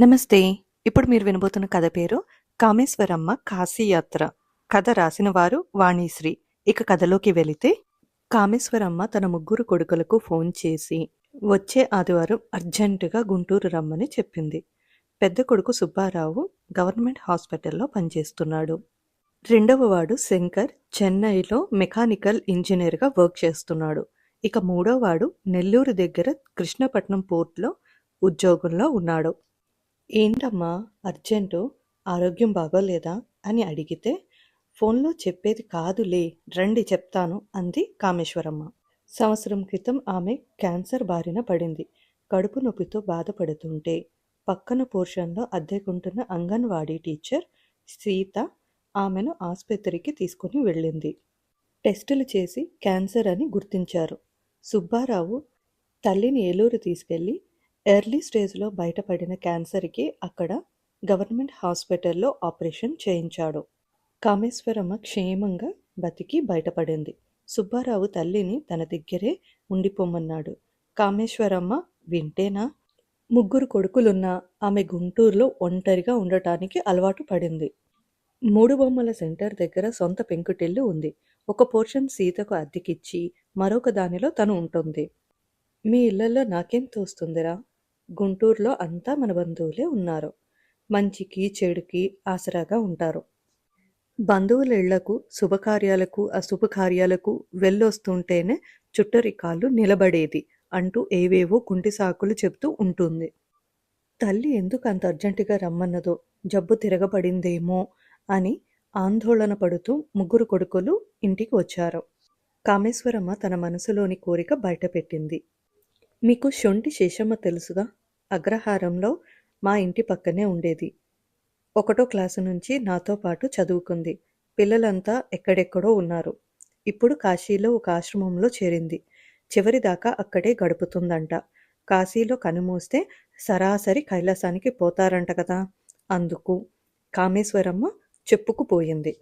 నమస్తే. ఇప్పుడు మీరు వినబోతున్న కథ పేరు కామేశ్వరమ్మ కాశీయాత్ర. కథ రాసిన వారు వాణిశ్రీ. ఇక కథలోకి వెళితే కామేశ్వరమ్మ తన ముగ్గురు కొడుకులకు ఫోన్ చేసి వచ్చే ఆదివారం అర్జెంటుగా గుంటూరు రమ్మని చెప్పింది. పెద్ద కొడుకు సుబ్బారావు గవర్నమెంట్ హాస్పిటల్లో పనిచేస్తున్నాడు. రెండవ వాడు శంకర్ చెన్నైలో మెకానికల్ ఇంజనీర్గా వర్క్ చేస్తున్నాడు. ఇక మూడో వాడు నెల్లూరు దగ్గర కృష్ణపట్నం పోర్ట్లో ఉద్యోగంలో ఉన్నాడు. ఏంటమ్మా? అర్జెంటు? ఆరోగ్యం బాగోలేదా? అని అడిగితే ఫోన్లో చెప్పేది కాదులే రండి చెప్తాను అంది కామేశ్వరమ్మ. సంవత్సరం క్రితం ఆమె క్యాన్సర్ బారిన పడింది. కడుపు నొప్పితో బాధపడుతుంటే పక్కన పోర్షన్లో అద్దెకుంటున్న అంగన్వాడీ టీచర్ సీత ఆమెను ఆసుపత్రికి తీసుకుని వెళ్ళింది. టెస్టులు చేసి క్యాన్సర్ అని గుర్తించారు. సుబ్బారావు తల్లిని ఏలూరు తీసుకెళ్ళి ఎర్లీ స్టేజ్లో బయటపడిన క్యాన్సర్కి అక్కడ గవర్నమెంట్ హాస్పిటల్లో ఆపరేషన్ చేయించాడు. కామేశ్వరమ్మ క్షేమంగా బతికి బయటపడింది. సుబ్బారావు తల్లిని తన దగ్గరే ఉండిపోమన్నాడు. కామేశ్వరమ్మ వింటేనా? ముగ్గురు కొడుకులున్న ఆమె గుంటూరులో ఒంటరిగా ఉండటానికి అలవాటు పడింది. మూడు బొమ్మల సెంటర్ దగ్గర సొంత పెంకుటిల్లు ఉంది. ఒక పోర్షన్ సీతకు అద్దెకిచ్చి మరొక దానిలో తను ఉంటుంది. మీ ఇళ్ళలో నాకేం తోస్తుందిరా? గుంటూరులో అంతా మన బంధువులే ఉన్నారు. మంచికి చెడుకి ఆసరాగా ఉంటారు. బంధువుల ఇళ్ళకు శుభకార్యాలకు అశుభకార్యాలకు వెళ్ళొస్తుంటేనే చుట్టరికాళ్ళు నిలబడేది అంటూ ఏవేవో కుంటి సాకులు చెబుతూ ఉంటుంది. తల్లి ఎందుకు అంత అర్జెంటుగా రమ్మన్నదో జబ్బు తిరగబడిందేమో అని ఆందోళన పడుతూ ముగ్గురు కొడుకులు ఇంటికి వచ్చారు. కామేశ్వరమ్మ తన మనసులోని కోరిక బయటపెట్టింది. మీకు శొంఠి శేషమ్మ తెలుసుగా? అగ్రహారంలో మా ఇంటి పక్కనే ఉండేది. ఒకటో క్లాసు నుంచి నాతో పాటు చదువుకుంది. పిల్లలంతా ఎక్కడెక్కడో ఉన్నారు. ఇప్పుడు కాశీలో ఒక ఆశ్రమంలో చేరింది. చివరిదాకా అక్కడే గడుపుతుందంట. కాశీలో కనుమూస్తే సరాసరి కైలాసానికి పోతారంట కదా? అందుకు కామేశ్వరమ్మ చెప్పుకుపోయింది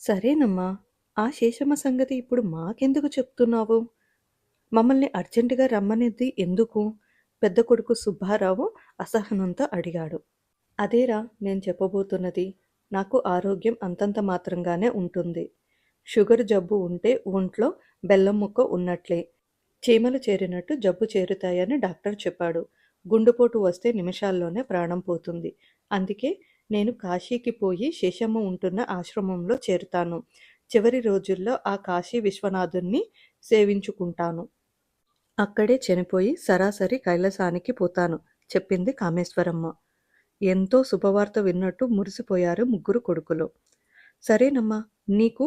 సరేనమ్మా ఆ శేషమ్మ సంగతి ఇప్పుడు మాకెందుకు చెప్తున్నావు? మమ్మల్ని అర్జెంటుగా రమ్మనేది ఎందుకు? పెద్ద కొడుకు సుబ్బారావు అసహనంతో అడిగాడు. అదేరా నేను చెప్పబోతున్నది నాకు ఆరోగ్యం అంతంత మాత్రంగానే ఉంటుంది. షుగర్ జబ్బు ఉంటే ఒంట్లో బెల్లం ముక్క ఉన్నట్లే చీమలు చేరినట్టు జబ్బు చేరుతాయని డాక్టర్ చెప్పాడు. గుండెపోటు వస్తే నిమిషాల్లోనే ప్రాణం పోతుంది. అందుకే నేను కాశీకి పోయి శేషమ్మ ఉంటున్న ఆశ్రమంలో చేరుతాను. చివరి రోజుల్లో ఆ కాశీ విశ్వనాథుణ్ణి సేవించుకుంటాను. అక్కడే చనిపోయి సరాసరి కైలాసానికి పోతాను చెప్పింది కామేశ్వరమ్మ. ఎంతో శుభవార్త విన్నట్టు మురిసిపోయారు ముగ్గురు కొడుకులు. సరేనమ్మా నీకు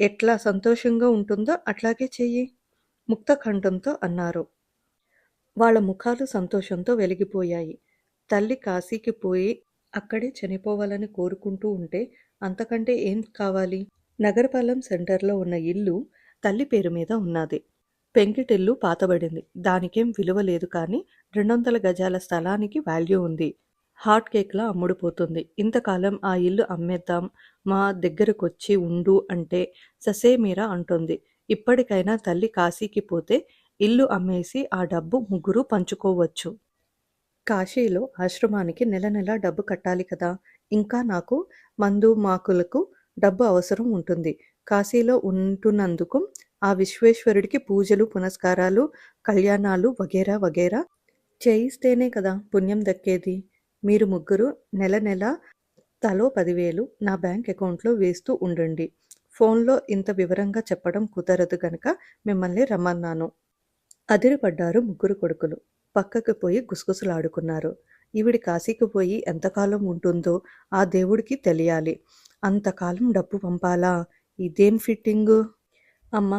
ఎట్లా సంతోషంగా ఉంటుందో అట్లాగే చెయ్యి ముక్తఖండంతో అన్నారు. వాళ్ళ ముఖాలు సంతోషంతో వెలిగిపోయాయి. తల్లి కాశీకి పోయి అక్కడే చనిపోవాలని కోరుకుంటూ ఉంటే అంతకంటే ఏం కావాలి? నగరపాలెం సెంటర్లో ఉన్న ఇల్లు తల్లి పేరు మీద ఉన్నది. పెంకిటిల్లు పాతబడింది. దానికేం విలువ లేదు కానీ రెండు వందల గజాల స్థలానికి వాల్యూ ఉంది. హాట్ కేక్లా అమ్ముడుపోతుంది. ఇంతకాలం ఆ ఇల్లు అమ్మేద్దాం మా దగ్గరకొచ్చి ఉండు అంటే ససేమీరా అంటుంది. ఇప్పటికైనా తల్లి కాశీకి పోతే ఇల్లు అమ్మేసి ఆ డబ్బు ముగ్గురు పంచుకోవచ్చు. కాశీలో ఆశ్రమానికి నెల నెల డబ్బు కట్టాలి కదా. ఇంకా నాకు మందు మాకులకు డబ్బు అవసరం ఉంటుంది. కాశీలో ఉంటున్నందుకు ఆ విశ్వేశ్వరుడికి పూజలు పునస్కారాలు కళ్యాణాలు వగేరా వగేరా చేయిస్తేనే కదా పుణ్యం దక్కేది. మీరు ముగ్గురు నెల నెల తలో పదివేలు నా బ్యాంక్ అకౌంట్లో వేస్తూ ఉండండి. ఫోన్లో ఇంత వివరంగా చెప్పడం కుదరదు గనక మిమ్మల్ని రమ్మన్నాను. అదిరిపడ్డారు ముగ్గురు కొడుకులు. పక్కకు పోయి గుసగుసలాడుకున్నారు. ఈవిడి కాశీకి పోయి ఎంతకాలం ఉంటుందో ఆ దేవుడికి తెలియాలి. అంతకాలం డబ్బు పంపాలా? ఇదేం ఫిట్టింగు? అమ్మా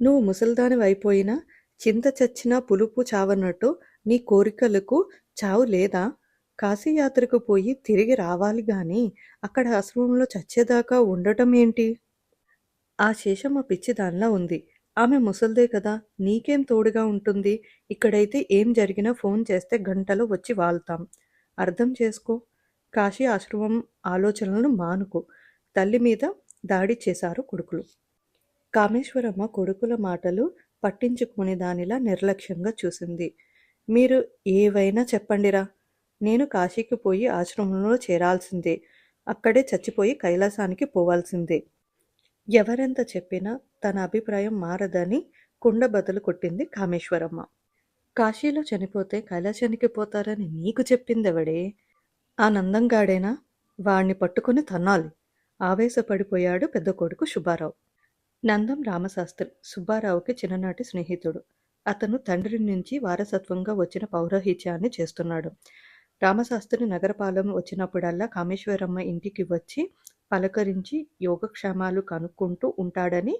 నువ్వు ముసల్దానివైపోయినా చింత చచ్చినా పులుపు చావన్నట్టు నీ కోరికలకు చావు లేదా? కాశీయాత్రకు పోయి తిరిగి రావాలి గాని అక్కడ ఆశ్రమంలో చచ్చేదాకా ఉండటం ఏంటి? ఆ శేషమ్మ పిచ్చి దానిలా ఉంది. ఆమె ముసల్దే కదా నీకేం తోడుగా ఉంటుంది? ఇక్కడైతే ఏం జరిగినా ఫోన్ చేస్తే గంటలో వచ్చి వాళ్తాం. అర్థం చేసుకో. కాశీ ఆశ్రమం ఆలోచనలను మానుకో. తల్లి మీద దాడి చేశారు కొడుకులు. కామేశ్వరమ్మ కొడుకుల మాటలు పట్టించుకుని దానిలా నిర్లక్ష్యంగా చూసింది. మీరు ఏవైనా చెప్పండిరా. నేను కాశీకి పోయి ఆశ్రమంలో చేరాల్సిందే. అక్కడే చచ్చిపోయి కైలాసానికి పోవాల్సిందే. ఎవరెంత చెప్పినా తన అభిప్రాయం మారదని కుండ బదులు కొట్టింది కామేశ్వరమ్మ. కాశీలో చనిపోతే కైలాసానికి పోతారని నీకు చెప్పిందెవడే? ఆ నందంగాడేనా వాణ్ణి పట్టుకుని తన్నాలి. ఆవేశపడిపోయాడు పెద్ద కొడుకు శుభారావు నందం రామశాస్త్రి సుబ్బారావుకి చిన్ననాటి స్నేహితుడు. అతను తండ్రి నుంచి వారసత్వంగా వచ్చిన పౌరోహిత్యాన్ని చేస్తున్నాడు. రామశాస్త్రి నగరపాలెం వచ్చినప్పుడల్లా కామేశ్వరమ్మ ఇంటికి వచ్చి పలకరించి యోగక్షేమాలు కనుక్కుంటూ ఉంటాడని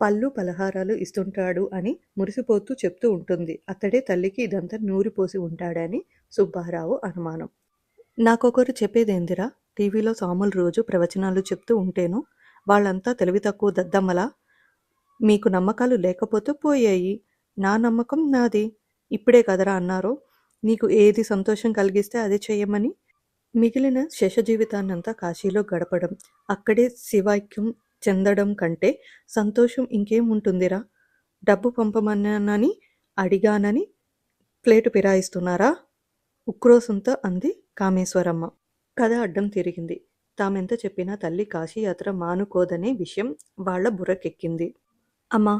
పళ్ళు పలహారాలు ఇస్తుంటాడు అని మురిసిపోతూ చెప్తూ ఉంటుంది. అతడే తల్లికి ఇదంతా నూరిపోసి ఉంటాడని సుబ్బారావు అనుమానం. నాకొకరు చెప్పేదేందిరా? టీవీలో సాములు రోజు ప్రవచనాలు చెప్తూ ఉంటేను వాళ్ళంతా తెలివి తక్కువ దద్దమ్మలా మీకు నమ్మకాలు లేకపోతే పోయాయి. నా నమ్మకం నాది. ఇప్పుడే కదరా అన్నారు. నీకు ఏది సంతోషం కలిగిస్తే అదే చేయమని. మిగిలిన శేష జీవితాన్నంతా కాశీలో గడపడం అక్కడే శివాక్యం చెందడం కంటే సంతోషం ఇంకేం ఉంటుందిరా? డబ్బు పంపమన్నానని అడిగానని ప్లేటు పిరాయిస్తున్నారా ఉక్రోసంతో అంది కామేశ్వరమ్మ. కథ అడ్డం తిరిగింది. తామెంత చెప్పినా తల్లి కాశీయాత్ర మానుకోదనే విషయం వాళ్ళ బుర్రకెక్కింది. అమ్మా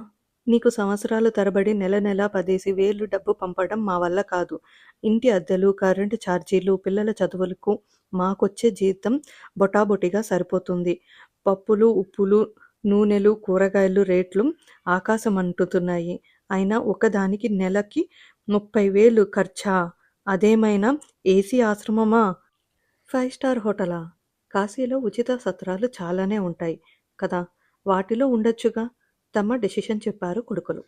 నీకు సంవత్సరాలు తరబడి నెల నెల పదేసి వేలు డబ్బు పంపడం మా వల్ల కాదు. ఇంటి అద్దెలు కరెంటు ఛార్జీలు పిల్లల చదువులకు మాకొచ్చే జీతం బొటాబొటిగా సరిపోతుంది. పప్పులు ఉప్పులు నూనెలు కూరగాయలు రేట్లు ఆకాశం అంటుతున్నాయి అయినా ఒకదానికి నెలకి ముప్పై వేలు ఖర్చా? అదేమైనా ఏసీ ఆశ్రమమా? ఫైవ్ స్టార్ హోటలా? కాశీలో ఉచిత సత్రాలు చాలానే ఉంటాయి కదా. వాటిలో ఉండొచ్చుగా? తమ డెసిషన్ చెప్పారు కొడుకులు.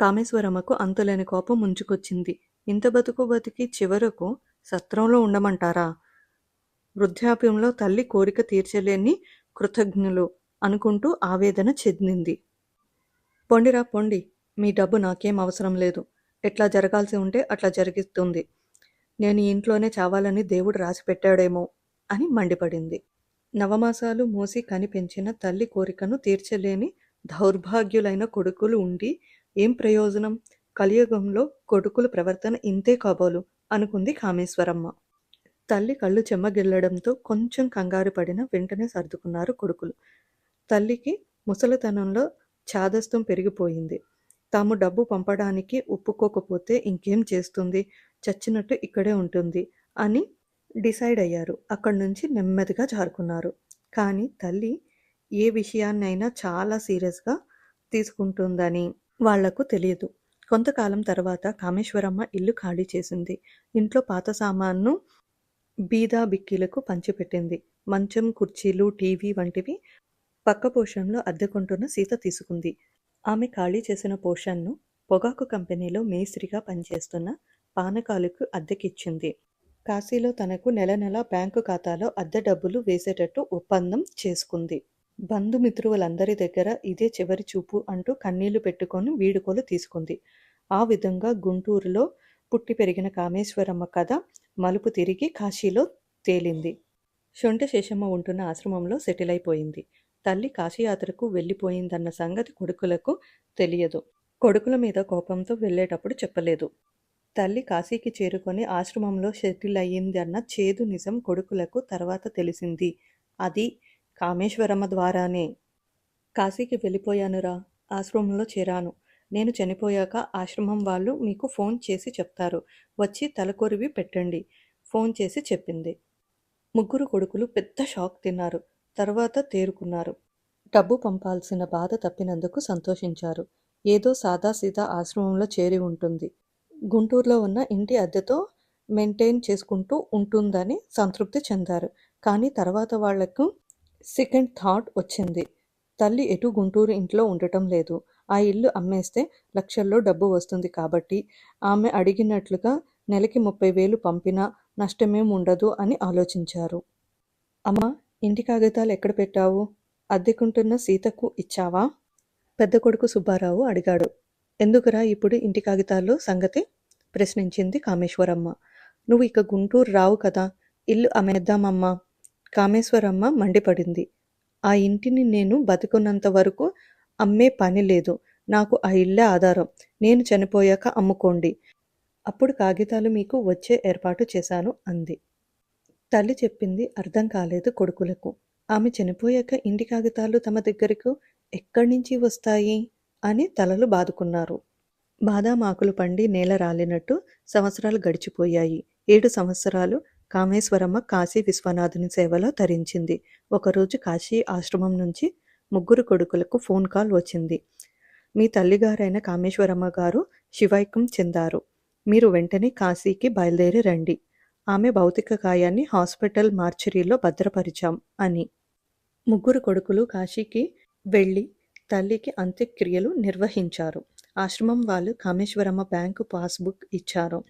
కామేశ్వరమ్మకు అంతులేని కోపం ముంచుకొచ్చింది. ఇంత బతుకు బతికి చివరకు సత్రంలో ఉండమంటారా? వృద్ధాప్యంలో తల్లి కోరిక తీర్చలేని కృతజ్ఞులు అనుకుంటూ ఆవేదన చెందింది. పొండిరా పొండి. మీ డబ్బు నాకేం అవసరం లేదు. ఎట్లా జరగాల్సి ఉంటే అట్లా జరిగిస్తుంది. నేను ఇంట్లోనే చావాలని దేవుడు రాసి పెట్టాడేమో. అని మండిపడింది. నవమాసాలు మూసి కనిపించిన తల్లి కోరికను తీర్చలేని దౌర్భాగ్యులైన కొడుకులు ఉండి ఏం ప్రయోజనం? కలియుగంలో కొడుకుల ప్రవర్తన ఇంతే కాబోలు అనుకుంది కామేశ్వరమ్మ. తల్లి కళ్ళు చెమ్మగిల్లడంతో కొంచెం కంగారు పడిన వెంటనే సర్దుకున్నారు కొడుకులు. తల్లికి ముసలితనంలో చాదస్తం పెరిగిపోయింది. తాము డబ్బు పంపడానికి ఒప్పుకోకపోతే ఇంకేం చేస్తుంది? చచ్చినట్టు ఇక్కడే ఉంటుంది అని డిసైడ్ అయ్యారు అక్కడి నుంచి నెమ్మదిగా జారుకున్నారు. కానీ తల్లి ఏ విషయాన్నైనా చాలా సీరియస్గా తీసుకుంటుందని వాళ్ళకు తెలియదు. కొంతకాలం తర్వాత కామేశ్వరమ్మ ఇల్లు ఖాళీ చేసింది. ఇంట్లో పాత సామాన్ను బీదా బిక్కీలకు పంచిపెట్టింది. మంచం కుర్చీలు టీవీ వంటివి పక్క పోషన్లో అద్దెకుంటున్న సీత తీసుకుంది. ఆమె ఖాళీ చేసిన పోషన్ను పొగాకు కంపెనీలో మేస్త్రిగా పనిచేస్తున్న పానకాలకు అద్దెకిచ్చింది. కాశీలో తనకు నెల నెల బ్యాంకు ఖాతాలో అద్దె డబ్బులు వేసేటట్టు ఒప్పందం చేసుకుంది. బంధుమిత్రువులందరి దగ్గర ఇదే చివరి చూపు అంటూ కన్నీళ్ళు పెట్టుకొని వీడుకోలు తీసుకుంది. ఆ విధంగా గుంటూరులో పుట్టి పెరిగిన కామేశ్వరమ్మ కథ మలుపు తిరిగి కాశీలో తేలింది. శొంఠ శేషమ్మ ఉంటున్న ఆశ్రమంలో సెటిల్ అయిపోయింది. తల్లి కాశీయాత్రకు వెళ్ళిపోయిందన్న సంగతి కొడుకులకు తెలియదు. కొడుకుల మీద కోపంతో వెళ్ళేటప్పుడు చెప్పలేదు. తల్లి కాశీకి చేరుకొని ఆశ్రమంలో సెటిల్ అయ్యిందన్న చేదు నిజం కొడుకులకు తర్వాత తెలిసింది. అది కామేశ్వరమ్మ ద్వారానే. కాశీకి వెళ్ళిపోయానురా ఆశ్రమంలో చేరాను. నేను చనిపోయాక ఆశ్రమం వాళ్ళు మీకు ఫోన్ చేసి చెప్తారు. వచ్చి తలకొరివి పెట్టండి. ఫోన్ చేసి చెప్పింది. ముగ్గురు కొడుకులు పెద్ద షాక్ తిన్నారు. తర్వాత తేరుకున్నారు. డబ్బు పంపాల్సిన బాధ తప్పినందుకు సంతోషించారు. ఏదో సాదాసీదా ఆశ్రమంలో చేరి ఉంటుంది. గుంటూరులో ఉన్న ఇంటి అద్దెతో మెయింటైన్ చేసుకుంటూ ఉంటుందని సంతృప్తి చెందారు. కానీ తర్వాత వాళ్ళకు సెకండ్ థాట్ వచ్చింది. తల్లి ఎటు గుంటూరు ఇంట్లో ఉండటం లేదు. ఆ ఇల్లు అమ్మేస్తే లక్షల్లో డబ్బు వస్తుంది కాబట్టి ఆమె అడిగినట్లుగా నెలకి ముప్పై వేలు పంపినా నష్టమేం ఉండదు అని ఆలోచించారు. అమ్మ ఇంటి కాగితాలు ఎక్కడ పెట్టావు? అద్దెకుంటున్న సీతకు ఇచ్చావా? పెద్ద కొడుకు సుబ్బారావు అడిగాడు. ఎందుకురా ఇప్పుడు ఇంటి కాగితాలు సంగతి? ప్రశ్నించింది కామేశ్వరమ్మ. నువ్వు ఇక గుంటూరు రావు కదా ఇల్లు అమ్మేద్దామమ్మా. కామేశ్వరమ్మ మండిపడింది. ఆ ఇంటిని నేను బతుకున్నంత వరకు అమ్మే పని లేదు. నాకు ఆ ఇల్లే ఆధారం. నేను చనిపోయాక అమ్ముకోండి. అప్పుడు కాగితాలు మీకు వచ్చే ఏర్పాటు చేశాను అంది. తల్లి చెప్పింది అర్థం కాలేదు కొడుకులకు. ఆమె చనిపోయాక ఇంటి కాగితాలు తమ దగ్గరకు ఎక్కడి నుంచి వస్తాయి? అని తలలు బాదుకున్నారు. బాదాం ఆకులు పండి నేల రాలినట్టు సంవత్సరాలు గడిచిపోయాయి. ఏడు సంవత్సరాలు కామేశ్వరమ్మ కాశీ విశ్వనాథుని సేవలో తరించింది. ఒకరోజు కాశీ ఆశ్రమం నుంచి ముగ్గురు కొడుకులకు ఫోన్ కాల్ వచ్చింది. మీ తల్లిగారైన కామేశ్వరమ్మ గారు శివైకం చెందారు. మీరు వెంటనే కాశీకి బయలుదేరి రండి. ఆమె భౌతిక కాయాన్ని హాస్పిటల్ మార్చరీలో భద్రపరిచాం అని. ముగ్గురు కొడుకులు కాశీకి వెళ్ళి తల్లికి అంత్యక్రియలు నిర్వహించారు. ఆశ్రమం వాళ్ళు కామేశ్వరమ్మ బ్యాంకు పాస్బుక్ ఇచ్చారు.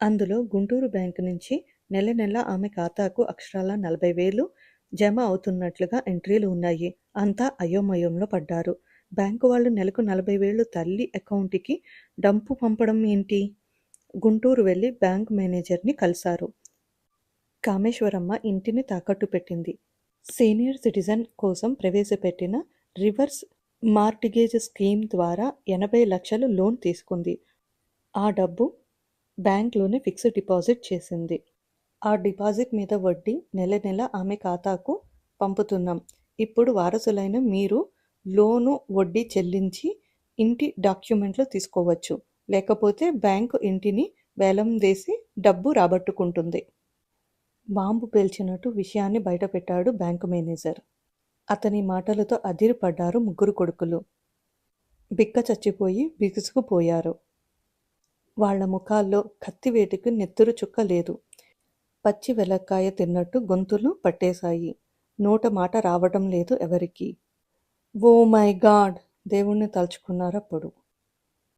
అందులో గుంటూరు బ్యాంకు నుంచి నెల నెల ఆమె ఖాతాకు అక్షరాల నలభై వేలు జమ అవుతున్నట్లుగా ఎంట్రీలు ఉన్నాయి. అంతా అయోమయంలో పడ్డారు. బ్యాంకు వాళ్ళు నెలకు నలభై వేలు తల్లి అకౌంట్కి డంపు పంపడం ఏంటి? గుంటూరు వెళ్ళి బ్యాంక్ మేనేజర్ని కలిశారు. కామేశ్వరమ్మ ఇంటిని తాకట్టు పెట్టింది. సీనియర్ సిటిజన్ కోసం ప్రవేశపెట్టిన రివర్స్ మార్టిగేజ్ స్కీమ్ ద్వారా ఎనభై లక్షలు లోన్ తీసుకుంది. ఆ డబ్బు బ్యాంక్లోనే ఫిక్స్డ్ డిపాజిట్ చేసింది. ఆ డిపాజిట్ మీద వడ్డీ నెల నెల ఆమె ఖాతాకు పంపుతున్నాం. ఇప్పుడు వారసులైన మీరు లోను వడ్డీ చెల్లించి ఇంటి డాక్యుమెంట్లు తీసుకోవచ్చు. లేకపోతే బ్యాంకు ఇంటిని వేలం వేసి డబ్బు రాబట్టుకుంటుంది. బాంబు పేల్చినట్టు విషయాన్ని బయటపెట్టాడు బ్యాంకు మేనేజర్. అతని మాటలతో అదిరిపడ్డారు ముగ్గురు కొడుకులు. బిక్క చచ్చిపోయి బిగుసుకుపోయారు వాళ్ళ ముఖాల్లో కత్తివేటికి నెత్తురు చుక్క లేదు. పచ్చి వెలక్కాయ తిన్నట్టు గొంతులు పట్టేశాయి. నోట మాట రావటం లేదు ఎవరికి. Oh my God! దేవుణ్ణి తలుచుకున్నారప్పుడు.